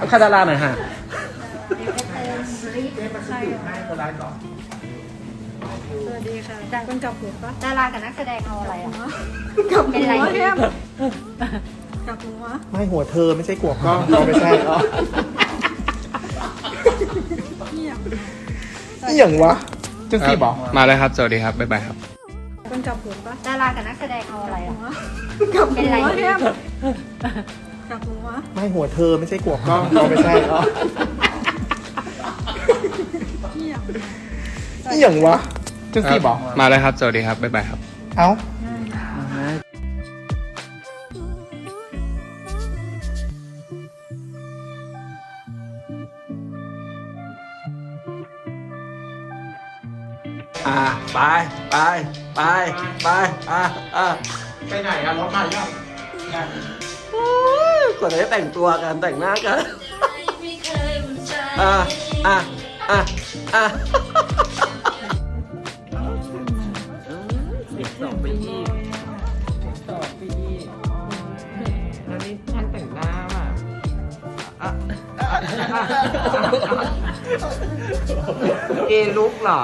เอาคาดาราหน่อยฮะสวัสดีค่ะจากคนกับหัวปะดารากับนักแสดงเอาอะไรอะกับเป็นหัไร วเข้มกับหัวไม่หัวเธอไม่ใช่กวกกล้องเราไม่ใช่อ๋อเหี่ยมนี่อย่างวะจังสี่บอกมาเลยครับ สวัสดีครับ บ๊ายบายครับคนกับหัวปะดารากับนักแสดงเอาอะไรอะกับเป็นหัไรวเข้ม กับหัวไม่หัวเธอไม่ใช่กวกกล้องเราไม่ใช่อ๋อเหี่ยมนี่อย่างวะจังสี่บอกมาเลยครับ สวัสดีครับ บ๊ายบายครับ เอ้าอ่าไปไปไปไปอะอะไปไหนอะรถมายัง กว่าจะได้แต่งตัวกันแต่งหน้ากันอะอะอะอะสิบสองปีอีกสิบสองปีอีกแล้วนี่ท่านแต่งหน้าอะอะอะอะเกลุกเหรอ